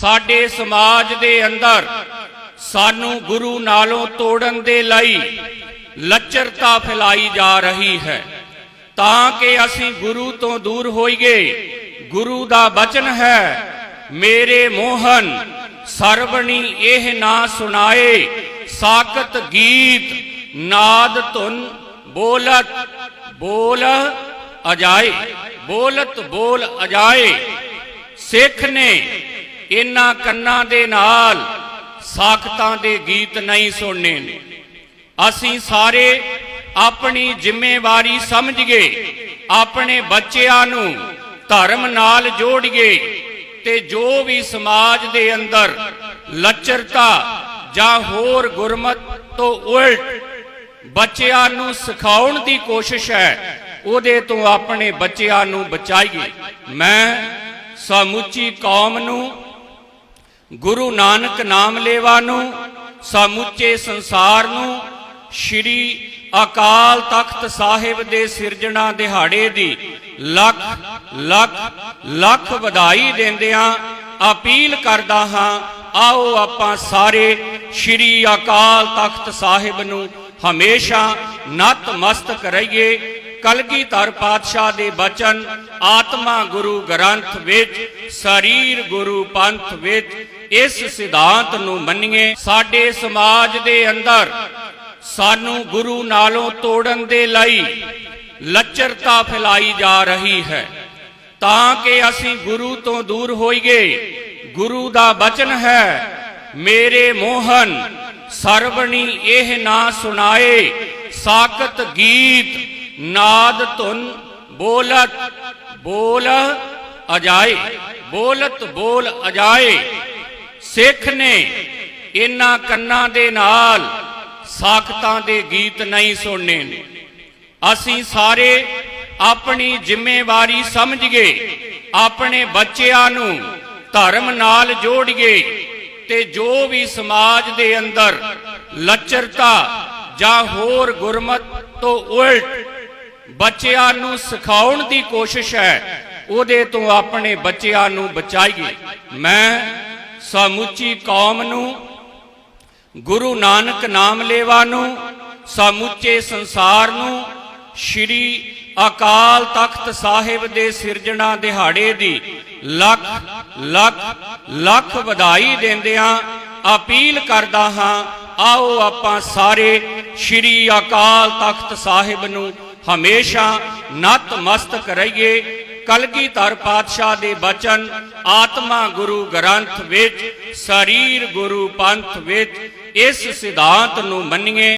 ਸਾਡੇ ਸਮਾਜ ਦੇ ਅੰਦਰ ਸਾਨੂੰ ਗੁਰੂ ਨਾਲੋਂ ਤੋੜਨ ਦੇ ਲਈ ਲੱਚਰਤਾ ਫੈਲਾਈ ਜਾ ਰਹੀ ਹੈ। ਤਾਂ ਕਿ ਅਸੀਂ ਗੁਰੂ ਤੋਂ ਦੂਰ ਹੋਈਏ, ਗੁਰੂ ਦਾ ਬਚਨ ਹੈ, ਮੇਰੇ ਮੋਹਨ ਸਰਵਣੀ ਇਹ ਨਾ ਸੁਣਾਏ ਸਾਕਤ ਗੀਤ, ਨਾਦ ਧੁਨ ਬੋਲਤ, ਬੋਲ ਅਜਾਏ, ਬੋਲਤ ਬੋਲ ਅਜਾਏ, ਸਿੱਖ ਨੇ ਇਹਨਾਂ ਕੰਨਾਂ ਦੇ ਨਾਲ ਸਾਖਤਾਂ ਦੇ ਗੀਤ ਨਹੀਂ ਸੁਣਨੇ। ਨੇ ਅਸੀਂ ਸਾਰੇ ਆਪਣੀ ਜ਼ਿੰਮੇਵਾਰੀ ਸਮਝ ਗਏ, ਆਪਣੇ ਬੱਚਿਆਂ ਨੂੰ ਧਰਮ ਨਾਲ ਜੋੜੀਏ ਤੇ ਜੋ ਵੀ ਸਮਾਜ ਦੇ ਅੰਦਰ ਲੱਚਰਤਾ ਜਾਂ ਹੋਰ ਗੁਰਮਤ ਤੋਂ ਉਲਟ ਬੱਚਿਆਂ ਨੂੰ ਸਿਖਾਉਣ ਦੀ ਕੋਸ਼ਿਸ਼ ਹੈ, ਉਹਦੇ ਤੋਂ ਆਪਣੇ ਬੱਚਿਆਂ ਨੂੰ ਬਚਾਈਏ। ਮੈਂ ਸਮੁੱਚੀ ਕੌਮ ਨੂੰ ਗੁਰੂ ਨਾਨਕ ਨਾਮ ਲੇਵਾ ਨੂੰ, ਸਮੁੱਚੇ ਸੰਸਾਰ ਨੂੰ, ਸ਼੍ਰੀ ਅਕਾਲ ਤਖਤ ਸਾਹਿਬ ਦੇ ਸਿਰਜਣਾ ਦਿਹਾੜੇ ਦੀ ਲੱਖ ਲੱਖ ਲੱਖ ਵਧਾਈ ਦਿੰਦਿਆਂ ਅਪੀਲ ਕਰਦਾ ਹਾਂ, ਆਓ ਆਪਾਂ ਸਾਰੇ ਸ਼੍ਰੀ ਅਕਾਲ ਤਖਤ ਸਾਹਿਬ ਨੂੰ ਹਮੇਸ਼ਾ ਨਤਮਸਤਕ ਰਹੀਏ ਕਲਗੀਧਰ ਪਾਤਸ਼ਾਹ ਦੇ ਬਚਨ, ਆਤਮਾ ਗੁਰੂ ਗ੍ਰੰਥ ਵਿੱਚ, ਸਰੀਰ ਗੁਰੂ ਪੰਥ ਵਿੱਚ ਇਸ ਸਿਧਾਂਤ ਨੂੰ ਮੰਨੀਏ, ਸਾਡੇ ਸਮਾਜ ਦੇ ਅੰਦਰ ਸਾਨੂੰ ਗੁਰੂ ਨਾਲੋਂ ਤੋੜਨ ਦੇ ਲਈ ਲੱਚਰਤਾ ਫੈਲਾਈ ਜਾ ਰਹੀ ਹੈ। ਤਾਂ ਕਿ ਅਸੀਂ ਗੁਰੂ ਤੋਂ ਦੂਰ ਹੋਈਏ, ਗੁਰੂ ਦਾ ਬਚਨ ਹੈ, ਮੇਰੇ ਮੋਹਨ, ਸਰਵਣੀ ਇਹ ਨਾ ਸੁਣਾਏ ਸਾਕਤ ਗੀਤ ਨਾਦ ਧੁਨ ਬੋਲਤ, ਬੋਲ ਅਜਾਏ, ਬੋਲਤ ਬੋਲ ਅਜਾਏ। ਸਿੱਖ ਨੇ ਇਹਨਾਂ ਕੰਨਾਂ ਦੇ ਨਾਲ ਸਾਖਤਾਂ ਦੇ ਗੀਤ ਨਹੀਂ ਸੁਣਨੇ। ਅਸੀਂ ਸਾਰੇ ਆਪਣੀ ਜ਼ਿੰਮੇਵਾਰੀ ਸਮਝੀਏ ਆਪਣੇ ਬੱਚਿਆਂ ਨੂੰ ਧਰਮ ਨਾਲ ਜੋੜੀਏ ਤੇ ਜੋ ਵੀ ਸਮਾਜ ਦੇ ਅੰਦਰ ਲੱਚਰਤਾ ਜਾਂ ਹੋਰ ਗੁਰਮਤ ਤੋਂ ਉਲਟ ਬੱਚਿਆਂ ਨੂੰ ਸਿਖਾਉਣ ਦੀ ਕੋਸ਼ਿਸ਼ ਹੈ, ਉਹਦੇ ਤੋਂ ਆਪਣੇ ਬੱਚਿਆਂ ਨੂੰ ਬਚਾਈਏ। ਮੈਂ ਸਮੁੱਚੀ ਕੌਮ ਨੂੰ, ਗੁਰੂ ਨਾਨਕ ਨਾਮ ਲੇਵਾ ਨੂੰ ਸਮੁੱਚੇ ਸੰਸਾਰ ਨੂੰ, ਸ਼੍ਰੀ ਅਕਾਲ ਤਖਤ ਸਾਹਿਬ ਦੇ ਸਿਰਜਣਾ ਦਿਹਾੜੇ ਦੀ ਲੱਖ ਲੱਖ ਲੱਖ ਵਧਾਈ ਦਿੰਦਿਆਂ ਅਪੀਲ ਕਰਦਾ ਹਾਂ, ਆਓ ਆਪਾਂ ਸਾਰੇ ਸ਼੍ਰੀ ਅਕਾਲ ਤਖਤ ਸਾਹਿਬ ਨੂੰ ਹਮੇਸ਼ਾ ਨਤਮਸਤਕ ਰਹੀਏ। ਕਲਗੀਧਰ ਪਾਤਸ਼ਾਹ ਦੇ ਬਚਨ ਆਤਮਾ ਗੁਰੂ ਗ੍ਰੰਥ ਵਿੱਚ ਸਰੀਰ ਗੁਰੂ ਪੰਥ ਵਿੱਚ ਇਸ ਸਿਧਾਂਤ ਨੂੰ ਮੰਨੀਏ।